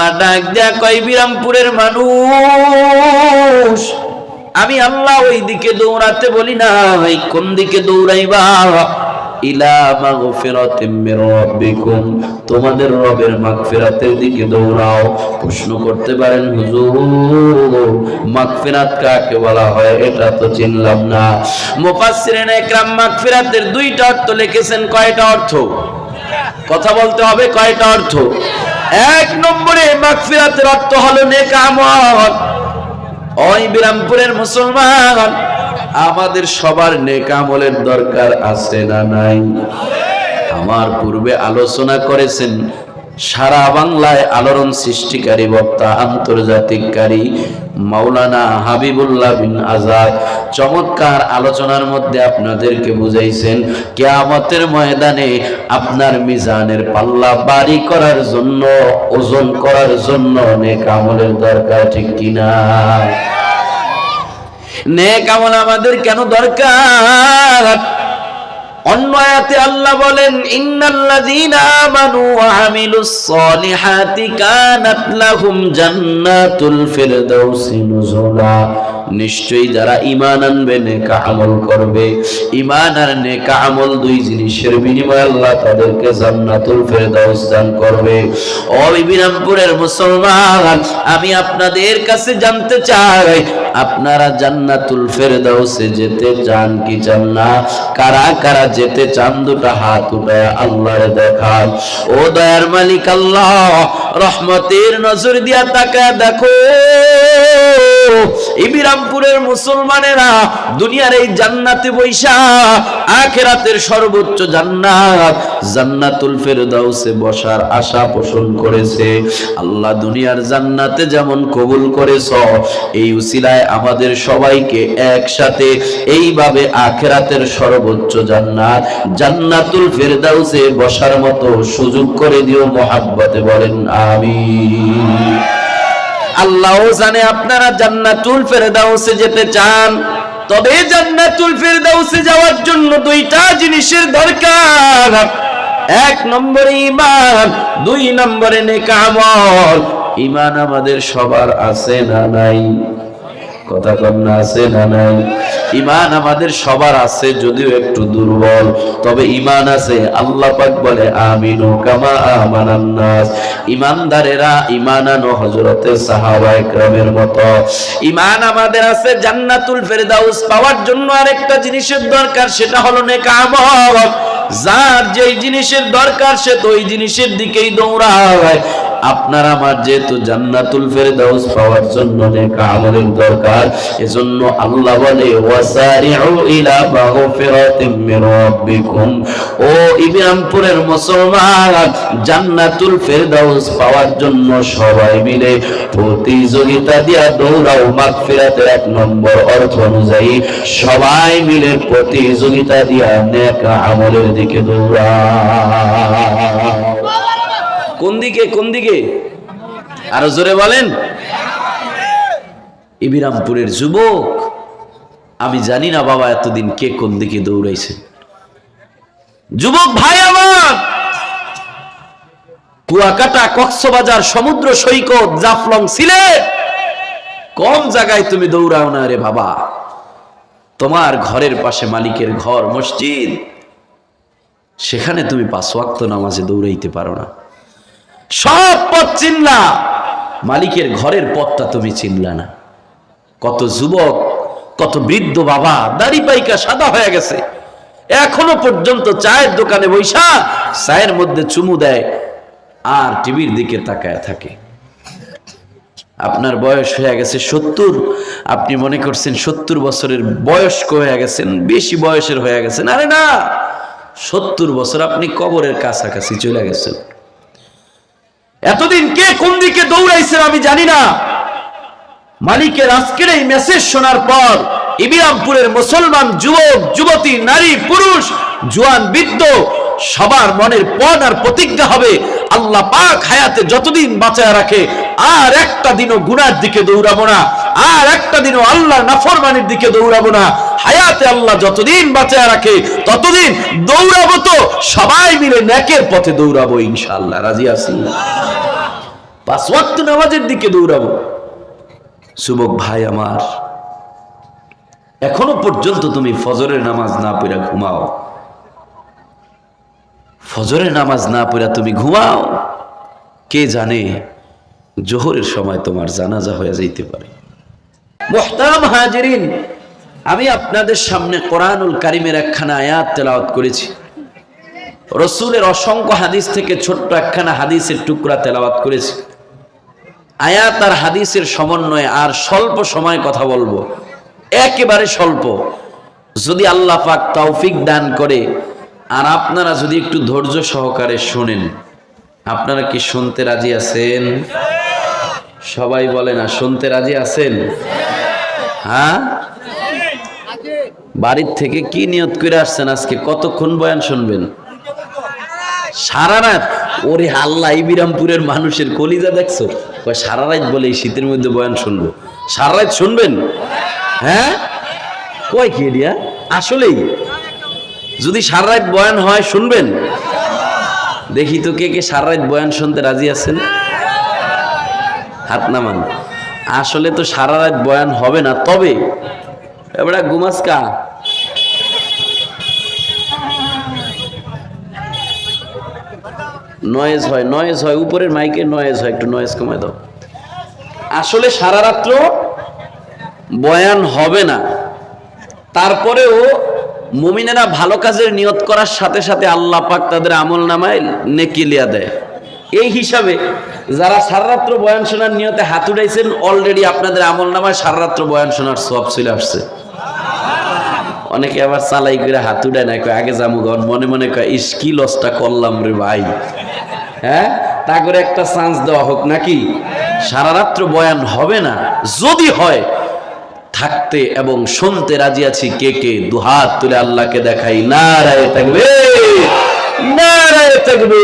আল্লাহ ডাক দেয়া কয়, বিরামপুরের মানুষ, আমি আল্লাহ ওই দিকে দৌড়াতে বলি না ভাই কোন দিকে দৌড়াইবা? তোমাদের রবের দিকে দৌড়াও। প্রশ্ন করতে পারেন, হুজুর, মাগফিরাত কাকে বলা হয় এটা তো চিনলাম না। মুফাসসিরিন একরাম মাগফিরাতের দুইটা অর্থ লিখেছেন, কয়টা অর্থ? কথা বলতে হবে, কয়টা অর্থ? এক নম্বরে মাগফিরাতের অর্থ হলো নেক আমল। ওই বিরামপুরের মুসলমান, আমাদের সবার নেকামলের দরকার আছে না নাই? আমার পূর্বে আলোচনা করেছেন সারা বাংলায় আলোড়ন সৃষ্টিকারী বক্তা, আন্তর্জাতিককারী মাওলানা হাবিবুল্লাহ বিন আজাদ। চমৎকার আলোচনার মধ্যে আপনাদেরকে বুঝাইছেন, কেয়ামতের ময়দানে আপনার মিজানের পাল্লা বাড়ি করার জন্য, ওজন করার জন্য নেক আমলের দরকার, ঠিক কিনা? নেক আমল আমাদের কেন দরকার? অন্য আয়াতে আল্লাহ বলেন, ইন্নাল্লাযীনা আমানু ওয়া আমিলুস সলিহাতি কানাত লাহুম জান্নাতুল ফিরদাউসি নুজুলা। নিশ্চয়ই যারা ঈমান আনবে, নেক আমল করবে। ঈমান আর নেক আমল দুই জিনিসের বিনিময়ে আল্লাহ তাদেরকে জান্নাতুল ফিরদাউস দান করবে। ও বিরামপুরের মুসলমান, আমি আপনাদের কাছে জানতে চাই আপনারা জান্নাতুল ফেরদাউসে যেতে চান কি চান না? কারা কারা যেতে চান? দুটা হাত উঠায় আল্লাহর দেখান ও দয়ার মালিক আল্লাহ, রহমতের নজর দিয়া তাকায় দেখো। ইবিরামপুরের মুসলমানেরা দুনিয়ার এই জান্নাতে বৈশা, আখেরাতের সর্বোচ্চ জান্নাত জান্নাতুল ফেরদাউসে বসার আশা পোষণ করেছে। আল্লাহ দুনিয়ার জান্নাতে যেমন কবুল করেছ, এই উসিলায় আমাদের সবাইকে একসাথে এইভাবে আখেরাতের সর্বোচ্চ জান্নাত, জান্নাতুল ফেরদাউসে বসার মতো সুযোগ করে দিও মোহাব্বতে বলেন আমি আল্লাহও জানে আপনারা জান্নাতুল ফেরদাউসে যেতে চান, তবে জান্নাতুল ফেরদাউসে যাওয়ার জন্য দুইটা জিনিসের দরকার। এক নম্বরে ইমান দুই নম্বরে নেক আমল। ঈমান আমাদের সবার আছে না নাই? কথা কন্যা আছে না নাই? ইমান আমাদের সবার আছে, যদিও একটু দুর্বল। তবে ইমান আছে, আল্লাহ পাক বলে, আমিনু কামা আমানান ইমানদারেরা ইমান আনো হযরতে সাহাবা একরামের মতো। ইমান আমাদের আছে, জান্নাতুল ফেরদাউস পাওয়ার জন্য আরেকটা জিনিসের দরকার, সেটা হলো নেক আমল যার যেই জিনিসের দরকার, সে তো ওই জিনিসের দিকেই দৌড়ায়। আপনার আমার যেহেতু জান্নাতুল ফেরদাউস পাওয়ার জন্য নেক আমলের দরকার, এজন্য আল্লাহ বলে, ওয়াসারিউ ইলা মাগফিরাতিম মির রাব্বিকুম। ও মুসলমান, জান্নাতুল ফেরদাউস পাওয়ার জন্য সবাই মিলে প্রতিযোগিতা দিয়া দৌড়াও, মাগফিরাতের এক নম্বর অর্থ অনুযায়ী সবাই মিলে প্রতিযোগিতা দিয়া নেক আমলের দিকে দৌড়াও। কোন দিকে কোন দিকে? আরও জোরে বলেন। ইবিরামপুরের যুবক, আমি জানি না বাবা এতদিন কে কোন দিকে দৌড়াইছে। যুবক ভাই আমার! কুয়াকাটা কক্সবাজার সমুদ্র সৈকত জাফলং সিলেট কম জায়গায় তুমি দৌড়াও না রে বাবা। তোমার ঘরের পাশে মালিকের ঘর, মসজিদ। সেখানে তুমি পাঁচ ওয়াক্ত নামাজে দৌড়াইতে পারো না। সব পথ চিনলা। মালিকের ঘরের পথটা তুমি চিনলা না। কত যুবক, কত বৃদ্ধ বাবা, দাড়ি পাইকা সাদা হয়ে গেছে। এখনও পর্যন্ত চায়ের দোকানে বৈশা চায়ের মধ্যে চুমু দেয়, আর টিভির দিকে তাকায় থাকে। আপনার বয়স হয়ে গেছে সত্তর, আপনি মনে করছেন সত্তর বছরের বয়স্ক হয়ে গেছেন, বেশি বয়সের হয়ে গেছেন। আরে না, সত্তর বছর আপনি কবরের কাছাকাছি চলে গেছেন। এতদিন কে কোন দিকে দৌড়াইছেন আমি জানি না। মালিকের আজকের এই মেসেজ শোনার পর ইবিরামপুরের মুসলমান যুবক, যুবতী, নারী, পুরুষ, জোয়ান, বৃদ্ধ, সবার মনের পণ আর প্রতিজ্ঞা হবে আল্লাহ পাক হায়াতে যতদিন বাঁচায় রাখে, আর একটা দিনও গুনার দিকে দৌড়াবো না, আর একটা দিনও আল্লাহ নাফরমানির দিকে দৌড়াবো না। হায়াতে আল্লাহ যতদিন বাঁচায় রাখে, ততদিন দৌড়াবো তো সবাই মিলে নেকের পথে দৌড়াবো ইনশাআল্লাহ। রাজি আছি? পাঁচ ওয়াক্ত নামাজের দিকে দৌড়াবো। যুবক ভাই আমার, এখনও পর্যন্ত তুমি ফজরের নামাজ না পড়া ঘুমাও। ফজরের নামাজ না পড়া তুমি ঘুমাও। কে জানে জোহরের সময় তোমার জানাজা হয়ে যাইতে পারে। মোহতারাম হাজিরিন, আমি আপনাদের সামনে কোরআনুল কারিমের একখানা আয়াত তেলাওয়াত করেছি। রসুলের অসংখ্য হাদিস থেকে ছোট্ট একখানা হাদিসের টুকরা তেলাওয়াত করেছি। আয়াত আর হাদিসের সমন্বয়ে আর স্বল্প সময় কথা বলব। একেবারে স্বল্প। যদি আল্লাহ পাক তৌফিক দান করে, আর আপনারা যদি একটু ধৈর্য সহকারে শোনেন, আপনারা কি শুনতে রাজি আছেন? সবাই বলে না, শুনতে রাজি আছেন? হ্যাঁ? বাড়ির থেকে কি নিয়ত করে আসছেন আজকে? কতক্ষণ বয়ান শুনবেন? সারা রাত? ওরে হাল্লা এই বিরামপুরের মানুষের কলিজা দেখছ? কয়, সারা রাত বলে এই শীতের মধ্যে বয়ান শুনব। সারা রাত শুনবেন? হ্যাঁ? কয় কি এরিয়া আসলেই। যদি সারা রাত বয়ান হয়, শুনবেন? দেখি তো কে কে সারা রাত বয়ান শুনতে রাজি আছেন। হাত নামান। আসলে তো সারা রাত বয়ান হবে না, তবে। এবারে গুমাসকা নয়েজ হয় নয়েজ হয়, উপরের মাইকে নয়েজ হয়, একটু নয়েজ কমায় দাও। আসলে সারা রাত্র বয়ান হবে না। তারপরেও মুমিনেরা ভালো কাজের নিয়ত করার সাথে সাথে আল্লাহ পাক তাদের আমল নামায় নেকিলিয়া দেয়। এই হিসাবে যারা সারারাত্র বয়ান শোনার নিয়তে হাত উঠাইছেন অলরেডি আপনাদের আমল নামায় সারারাত্র বয়ান শোনার সব চলে আসছে। অনেকে আবার চালাই করে হাত উঠায় না, কয়, আগে ঘর মনে মনে কয়, ইস, কি লসটা করলাম রে ভাই। হ্যাঁ? তা করে একটা চান্স দেওয়া হোক নাকি? সারা রাত্র বয়ান হবে না। যদি হয়, থাকতে এবং শুনতে রাজি আছি কে কে? দুহাত তুলে আল্লাহকে দেখাই। নারায় থাকবে নারায় থাকবে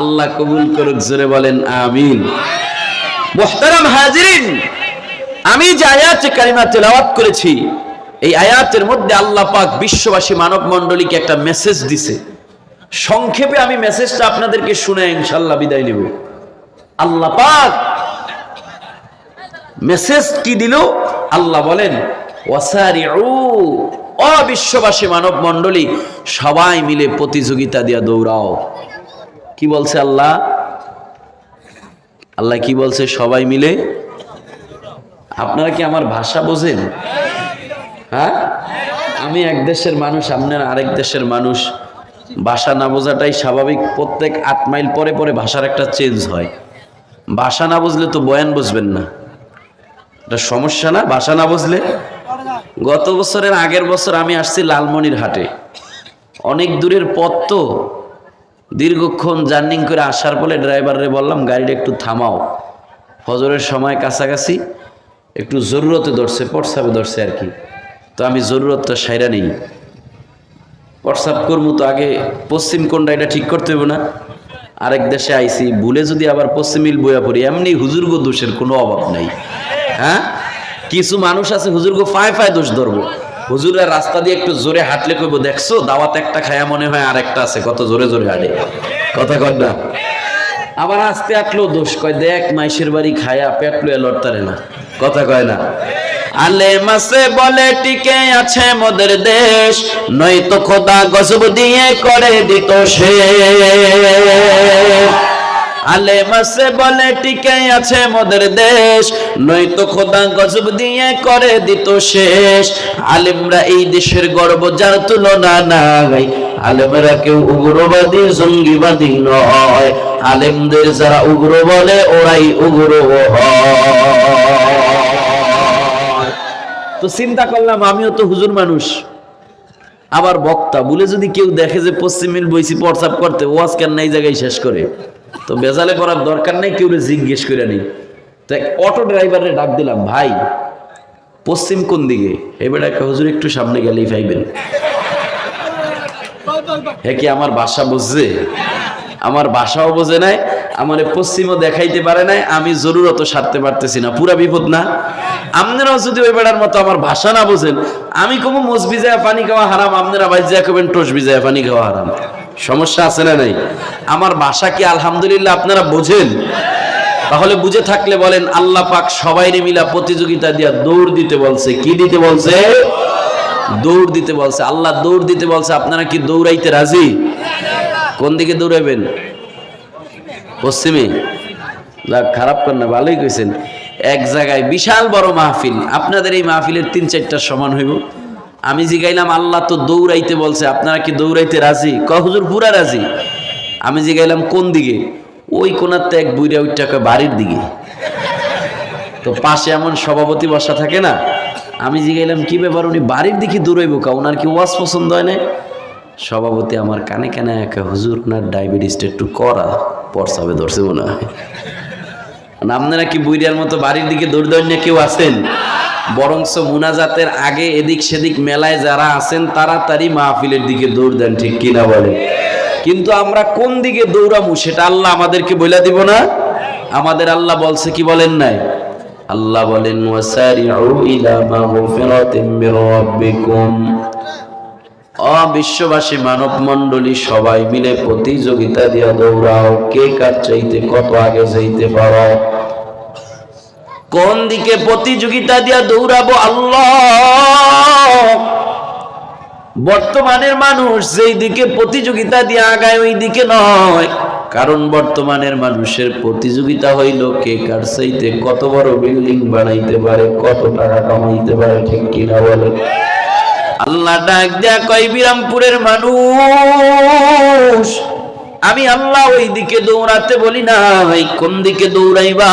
আল্লাহ কবুল করুক, জোরে বলেন, আমিন। মোহতারাম হাজিরিন, আমি যে আয়াতে কারিমা তেলাওয়াত করেছি, এই আয়াতের মধ্যে আল্লাহ পাক বিশ্ববাসী মানব মণ্ডলীকে একটা মেসেজ দিছে। সংক্ষেপে আমি মেসেজটা আপনাদেরকে শুনে ইনশাল্লাহ বিদায় নেব। আল্লাহ পাক মেসেজ কি দিল? আল্লাহ বলেন, ওয়াসারিউ ও বিশ্ববাসী মানব মণ্ডলী, সবাই মিলে প্রতিযোগিতা দিয়া দৌড়াও। কি বলছে আল্লাহ? আল্লাহ কি বলছে? সবাই মিলে? আপনারা কি আমার ভাষা বোঝেন? হ্যাঁ? আমি এক দেশের মানুষ, আপনারা আরেক দেশের মানুষ। ভাষা না বোঝাটাই স্বাভাবিক। প্রত্যেক আট মাইল পরে পরে ভাষার একটা চেঞ্জ হয়। ভাষা না বুঝলে তো বয়ান বুঝবেন না। এটা সমস্যা না? ভাষা না বুঝলে? গত বছরের আগের বছর আমি আসছি লালমনির হাটে অনেক দূরের পথ তো। দীর্ঘক্ষণ জার্নিং করে আসার পরে ড্রাইভারে বললাম, গাড়িটা একটু থামাও। ফজরের সময় কাছাকাছি, একটু জরুরতে ধরছে পটসাপে ধরছে আর কি। তো আমি জরুরতটা সাইরা নেই। হোয়াটসঅ্যাপ করব তো আগে পশ্চিম কোনটা এটা ঠিক করতে হবে না। আরেক দেশে আইসি ভুলে যদি আবার পশ্চিমিল বইয়া পড়ি, এমনি হুজুর্গ দোষের কোনো অভাব নাই। হ্যাঁ? কিছু মানুষ আছে, হুজুর্গ ফায় ফায় দোষ ধরবো। হুজুরের রাস্তা দিয়ে একটু জোরে হাঁটলে কইবো, দেখছ, দাওয়াত একটা খায়া মনে হয় আর একটা আছে, কত জোরে জোরে হাঁটে। কথা কর না। আবার আস্তে আটলেও দোষ, কয় দেখ, মাইশের বাড়ি খায়া পেট লুয়ে লড়তারে না। কথা কয় না। আলে মাসে বলে, টিকে আছে মোদের দেশ। নয়তো খোদা গজব দিয়ে করে দিত সে। আলে মাসে বলে, টিকে আছে মোদের দেশ। নয়তো খোদা গজব দিয়ে করে দিত শেষ। আলেমরা এই দেশের গর্ব যার তুলনা নাই। আলেমরা কেউ উগ্রবাদী, জঙ্গিবাদী নয়। আলেমদের যারা উগ্র বলে, ওরাই উগ্র হয়। তো চিন্তা করলাম, আমিও তো হুজুর মানুষ। আবার বক্তা বলে যদি কেউ দেখে যে পশ্চিমিল বইছি প্রসাব করতে ওয়াজ কেন নাই জায়গায় শেষ করে। তো বেজালে করার দরকার নেই, কেউ জিজ্ঞেস করে নি তো অটো ড্রাইভারে ডাক দিলাম, ভাই, পশ্চিম কোন দিকে? এবার হুজুর একটু সামনে গেলেই পাইবেন। হ্যাঁ কি আমার বাসা বুঝছে? আমার বাসাও বোঝে নাই আমার পশ্চিমও দেখাইতে পারে নাই, আমি জরুরত সারতে পারতেছি না। পুরা বিপদ না? আপনারাও যদি ওই বেড়ার মতো আমার ভাষা না বোঝেন, আমি কমু মোজ ভিজায় পানি খাওয়া হারাম আপনারা বাইজায় কবেন টোস ভিজায় পানি খাওয়া হারাম। সমস্যা আছে না নাই? আমার ভাষা কি আলহামদুলিল্লাহ আপনারা বোঝেন? তাহলে বুঝে থাকলে বলেন, আল্লাহ পাক সবাইরে মিলা প্রতিযোগিতা দিয়া দৌড় দিতে বলছে। কি দিতে বলছে? দৌড় দিতে বলছে। আল্লাহ দৌড় দিতে বলছে। আপনারা কি দৌড়াইতে রাজি? কোন দিকে দৌড়াবেন পশ্চিমে? যাক, খারাপ কর না ভালোই কইছেন এক জায়গায় বিশাল বড় মাহফিল। আপনাদের এই মাহফিলের তিন চারটা সমান হইব। আমি জিগাইলাম আল্লাহ তো দৌড়াইতে বলছে আপনারা কি দৌড়াইতে রাজি? ক হুজুর পুরা রাজি? আমি জিগাইলাম কোন দিকে? ওই কোনাতে এক বুইরা ওই টাকা বাড়ির দিকে। তো পাশে এমন সভাপতি বসা থাকে না? আমি জিগাইলাম কি ব্যাপার? উনি বাড়ির দিকে দৌড়াইব কা? ওনার কি ওয়াজ পছন্দ হয় না সভাপতি আমার কানে কানে একা হুজুর ওনার ডায়াবেটিসটা একটু করা পরসাবে ধরছে মনে হয়। মানে আপনারা কি বুইরিয়ার মতো বাড়ির দিকে দৌড় দৌড় নিয়ে কেউ আছেন? বরংস মুনাজাতের আগে এদিক সেদিক মেলায় যারা আছেন তাড়াতাড়ি মাহফিলের দিকে দৌড় দেন, ঠিক কিনা বলে কিন্তু আমরা কোন দিকে দৌড়ামু, সেটা আল্লাহ আমাদেরকে বলে দিব না? আমাদের আল্লাহ বলছে কি বলেন নাই? আল্লাহ বলেন অ বিশ্ববাসী মানব মণ্ডলী সবাই মিলে প্রতিযোগিতা দিয়া দৌড়াও। কে কার চাইতে কত আগে যাইতে পারো? কোন দিকে প্রতিযোগিতা দিয়া দৌড়াবো? আল্লাহ! বর্তমানের মানুষ যেই দিকে প্রতিযোগিতা দিয়ে আগায়, ওই দিকে নয়। কারণ বর্তমানের মানুষের প্রতিযোগিতা হইল কে কার চাইতে কত বড় বিল্ডিং বানাইতে পারে, কত টাকা কামাইতে পারে, ঠিক কিনা বলে আল্লাহ ডাক দেয়া কয়, বিরামপুরের মানুষ, আমি আল্লাহ ওই দিকে দৌড়াতে বলি না ভাই কোন দিকে দৌড়াইবা?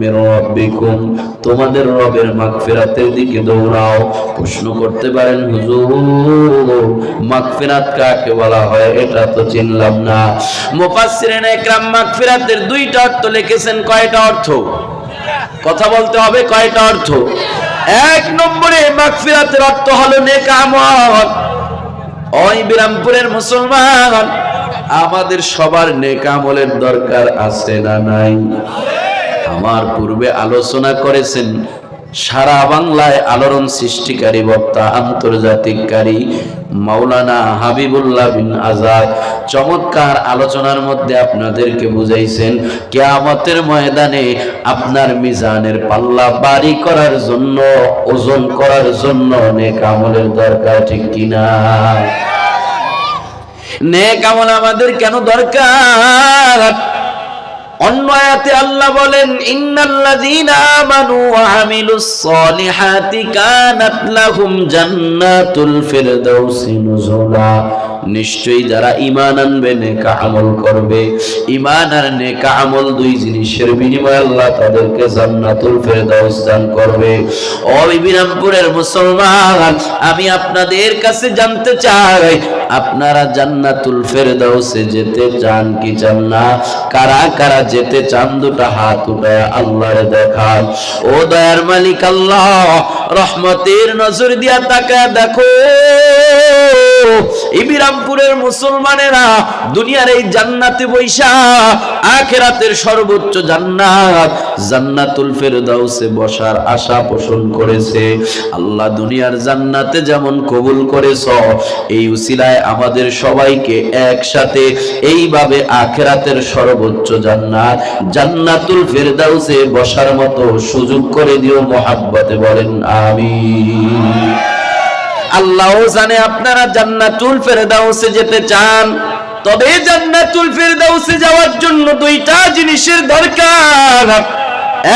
মির রাব্বিকুম। তোমাদের রবের মাগফিরাতের দিকে দৌড়াও। প্রশ্ন করতে পারেন, হুজুর, মাগফিরাত কাকে বলা হয়? এটা তো চিনলাম না। মুফাসসিরিন একরাম মাগফিরাতের দুইটা অর্থ লিখেছেন। কয়টা অর্থ? কথা বলতে হবে, কয়টা অর্থ? এক নম্বরে মাগফিরাতের অর্থ হলো নেকামল ওই বিরামপুরের মুসলমান, আমাদের সবার নেকামলের দরকার আছে না নাই? আমার পূর্বে আলোচনা করেছেন সারা বাংলায় আলোড়ন সৃষ্টিকারী বক্তা, আন্তর্জাতিককারী মাওলানা হাবিবুল্লাহ বিন আজাদ। চমৎকার আলোচনার মধ্যে আপনাদেরকে বুঝাইছেন, কেয়ামতের ময়দানে আপনার মিজানের পাল্লা বাড়ি করার জন্য, ওজন করার জন্য অনেক আমলের দরকার, ঠিক কিনা? নেক আমল আমাদের কেন দরকার? অন্য আয়াতে আল্লাহ বলেন, ইন্নাল্লাযীনা আমানু ওয়া আমিলুস সলিহাতি কানাত লাহুম জান্নাতুল ফিরদাউসি নুজুলা। নিশ্চয়ই যারা ঈমান আনবে, নেক আমল করবে। ঈমান আর নেক আমল দুই জিনিসের বিনিময়ে আল্লাহ তাদেরকে জান্নাতুল ফিরদাউস দান করবে। ও বিরামপুরের মুসলমান, আমি আপনাদের কাছে জানতে চাই আপনারা জান্নাতুল ফেরদাউসে যেতে চান কি চান না? কারা কারা যেতে চান? দুটা হাত উঠায় আল্লাহর দেখান ও দয়ার মালিক আল্লাহ, রহমতের নজর দিয়া তাকায় দেখো। ইবিরামপুরের মুসলমানেরা দুনিয়ার এই জান্নাতে বৈশা আখেরাতের সর্বোচ্চ জান্নাত জান্নাতুল ফেরদাউসে বসার আশা পোষণ করেছে। আল্লাহ দুনিয়ার জান্নাতে যেমন কবুল করেছ, এই উসিলায় আমাদের সবাইকে একসাথে এইভাবে আখেরাতের সর্বোচ্চ জান্নাত, জান্নাতুল ফেরদাউসে বসার মতো সুযোগ করে দিও মোহাব্বতে বলেন, আমিন। আল্লাহ জানে আপনারা জান্নাতুল ফেরদাউসে যেতে চান, তবে জান্নাতুল ফেরদাউসে যাওয়ার জন্য দুইটা জিনিসের দরকার।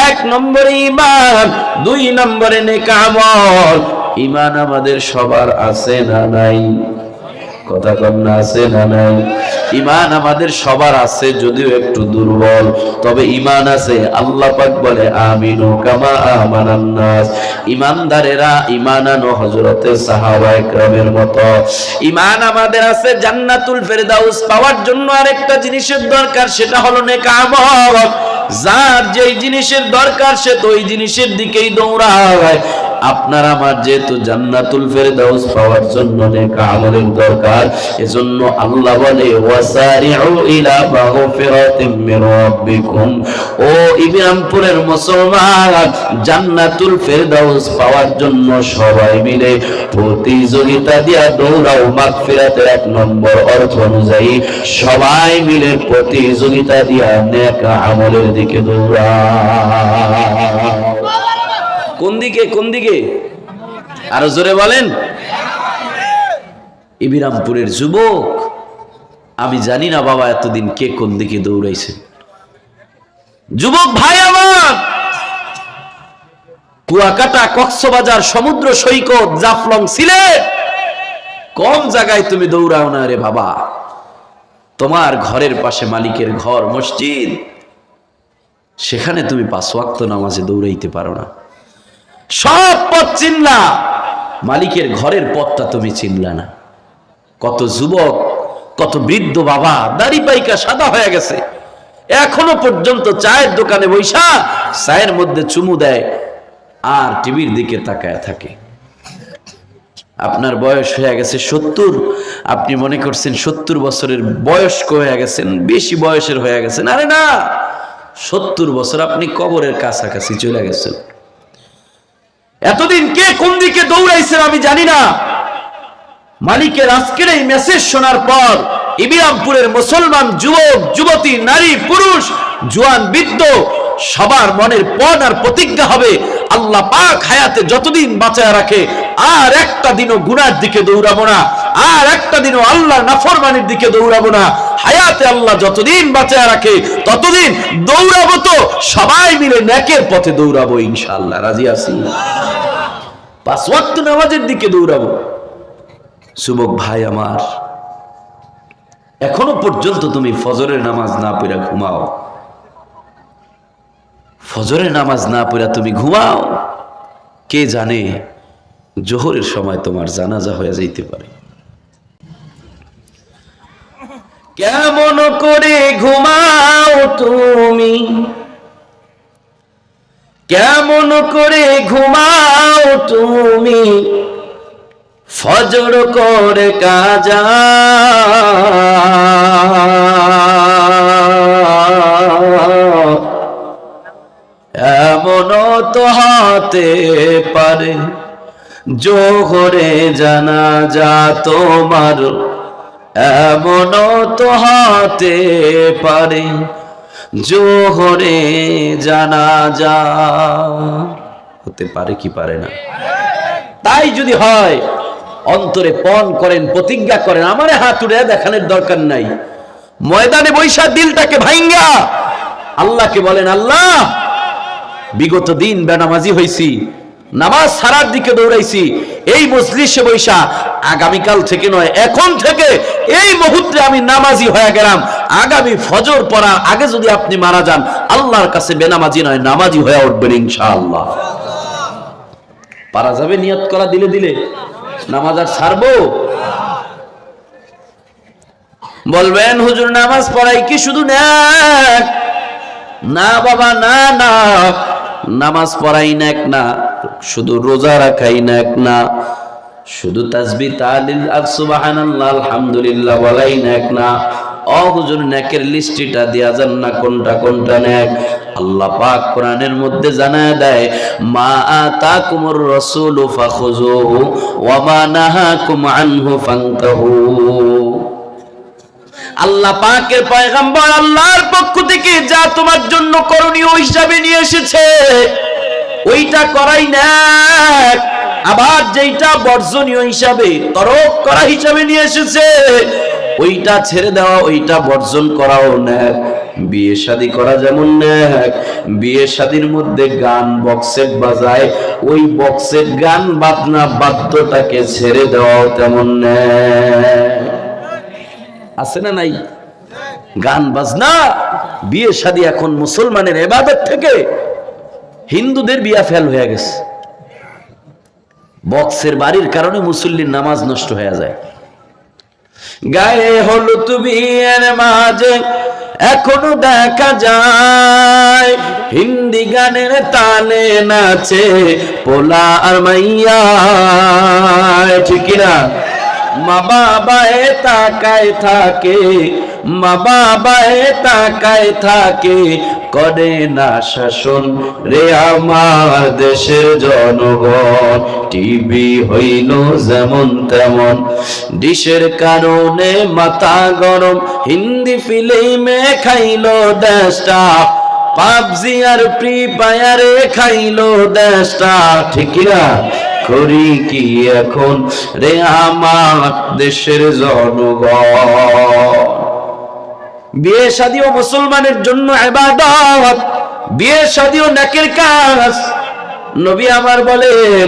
এক নম্বরে ইমান দুই নম্বরে নেক আমল। ঈমান আমাদের সবার আছে না নাই? কথা কন্যা আছে না নাই? ইমান আমাদের সবার আছে, যদিও একটু দুর্বল। তবে ইমান আছে, আল্লাহ পাক বলে, আমিনু কামা আমানান নাস। ইমানদারেরা ইমান আনো হযরতে সাহাবা একরামের মতো। ইমান আমাদের আছে, জান্নাতুল ফেরদাউস পাওয়ার জন্য আরেকটা জিনিসের দরকার, সেটা হলো নেক আমল যার যেই জিনিসের দরকার, সে তো ওই জিনিসের দিকেই দৌড়ায়। আপনার আমার যেহেতু জান্নাতুল ফেরদাউস পাওয়ার জন্য আমলের দরকার, এজন্য আল্লাহ বলে, ওয়াসারিউ ইলা মাগফিরাতিম মির রাব্বিকুম। ও ইবিরামপুরের মুসলমান, জান্নাতুল ফেরদাউস পাওয়ার জন্য সবাই মিলে প্রতিযোগিতা দিয়া দৌড়াও, মাগফিরাতের এক নম্বর অর্থ অনুযায়ী সবাই মিলে প্রতিযোগিতা দিয়া নেক আমলের দিকে দৌড়াও কোন দিকে কোন দিকে? আরও জোরে বলেন। ইবিরামপুরের যুবক, আমি জানি না বাবা এতদিন কে কোন দিকে দৌড়াইছে। যুবক ভাই আমার! কুয়াকাটা, কক্সবাজার, সমুদ্র সৈকত, জাফলং সিলেট কম জায়গায় তুমি দৌড়াও না রে বাবা। তোমার ঘরের পাশে মালিকের ঘর, মসজিদ। সেখানে তুমি পাঁচ ওয়াক্ত নামাজে দৌড়াইতে পারো না। সব পথ চিনলা। মালিকের ঘরের পথটা তুমি চিনলা না। কত যুবক, কত বৃদ্ধ বাবা, দাড়ি পাইকা সাদা হয়ে গেছে। এখনও পর্যন্ত চায়ের দোকানে বৈশা চায়ের মধ্যে চুমু দেয়, আর টিভির দিকে তাকায় থাকে। আপনার বয়স হয়ে গেছে সত্তর, আপনি মনে করছেন সত্তর বছরের বয়স্ক হয়ে গেছেন, বেশি বয়সের হয়ে গেছেন। আরে না, সত্তর বছর আপনি কবরের কাছাকাছি চলে গেছেন। এতদিন কে কোন দিকে দৌড়াইছেন আমি জানি না। মালিকের আজকের এই মেসেজ শোনার পর ইবিরামপুরের মুসলমান যুবক, যুবতী, নারী, পুরুষ, জুয়ান, বৃদ্ধ, সবার মনের পণ আর প্রতিজ্ঞা হবে আল্লাহ পাক হায়াতে যতদিন বাঁচায় রাখে, আর একটা দিনও গুনার দিকে দৌড়াবো না। আর একটা দিনও আল্লাহ নাফরমানির দিকে দৌড়াবো না। হায়াতে আল্লাহ যতদিন বাঁচায় রাখে, ততদিন দৌড়াবো তো সবাই মিলে নেকের পথে দৌড়াবো ইনশাআল্লাহ। রাজি ওয়াক্ত নামাজের দিকে দৌড়াবো। যুবক ভাই আমার, এখনও পর্যন্ত তুমি ফজরের নামাজ না পড়া ঘুমাও। ফজরের নামাজ না পড়া তুমি ঘুমাও। কে জানে, জোহরের সময় তোমার জানাজা হয়ে যাইতে পারে। কেমন করে ঘুমাও তুমি? কেমন করে ঘুমাও তুমি? ফজর করে কাজা। এমন তো হাতে পারে, জোহরে জানা যা তোমার এমন তো হাতে পারে, জোহরে জানা যা হতে পারে কি পারে না? তাই যদি হয়, অন্তরে পণ করেন, প্রতিজ্ঞা করেন, আমারে হাত উড়ে দেখানোর দরকার নাই। ময়দানে বৈশা দিলটাকে ভাইঙ্গা। আল্লাহকে বলেন, আল্লাহ, বিগত দিন বেনামাজি হইছি নামাজ সারার দিকে দৌড়াইছি। এই মজলিসে বৈশা আগামীকাল থেকে নয়, এখন থেকে এই মুহূর্তে আমি নামাজি হয়ে গেলাম। আগামী ফজর পড়ার আগে যদি আপনি মারা যান, আল্লাহর কাছে বেনামাজি নয়, নামাজি হয়ে উঠবেন ইনশাআল্লাহ। পারা যাবে নিয়ত করা দিলে দিলে। নামাজ আর ছাড়বো বলবেন, হুজুর, নামাজ পড়াই কি শুধু না বাবা, না না, নামাজ পড়াই নেক না। শুধু রোজা রাখাই নেক না, শুধু তাসবি তালিল আর আলহামদুলিল্লাহ বলাই না ও হুজুর নেকের লিস্টিটা দেয়া যান না কোনটা কোনটা নেক। আল্লাহ পাক কোরআনের মধ্যে দেয়, মা ওয়া আল্লাহ পাকের পয়গাম্বর আল্লাহর পক্ষ থেকে যা তোমার জন্য করণীয় হিসাবে নিয়ে এসেছে। ওইটা করাই না আবার যেটা বর্জনীয় হিসাবে, তরক করা হিসাবে নিয়ে এসেছে, ওইটা ছেড়ে দেওয়া, ওইটা বর্জন করাও ন্যাক। বিয়ে শাদী করা যেমন ন্যাক। বিয়ে শাদীর মধ্যে গান বক্সেট বাজায়, ওই বক্সের গান বাজনা বাদ্যটাকে ছেড়ে দেওয়াও তেমন আছে না নাই? গান, বাজনা, বিয়ে শাদী এখন মুসলমানের এবাদত থেকে হিন্দুদের বিয়া ফেল হয়ে গেছে। বক্সের বাড়ির কারণে মুসল্লির নামাজ নষ্ট হয়ে যায়। গায়ে হলুদ বিয়ের মাঝে এখনও দেখা যায়, হিন্দি গানের তালে নাচে পোলা আর মাইয়া। ঠিক না মা বাবায় তাকায় থাকে মা বাবায় তাকায় থাকে করে না শাসন রে আমার দেশের জনগণ। টিভি হইল যেমন তেমন। ডিশের কারণে মাথা গরম, হিন্দি ফিল্মে খাইলো দেশটা। পাবজি আর ফ্রি ফায়ারে খাইলো দেশটা। ঠিক না? করি কি এখন রে আমার দেশের জনগণ? বিয়ে শাদিও মুসলমানের জন্য এবাদত বিয়ে শাদিও নাকের কাজ। নবী আমার বলেন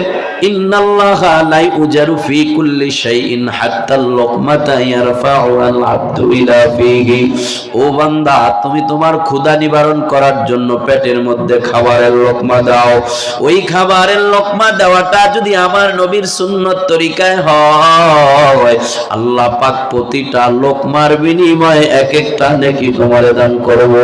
তুমি তোমার ক্ষুধা নিবারণ করার জন্য পেটের মধ্যে খাবারের লোকমা দাও। ওই খাবারের লোকমা দেওয়াটা যদি আমার নবীর সুন্নত তরিকায় হয়, আল্লাহ পাক প্রতিটা লোকমার বিনিময়ে এক একটা নেকি তোমার দান করব।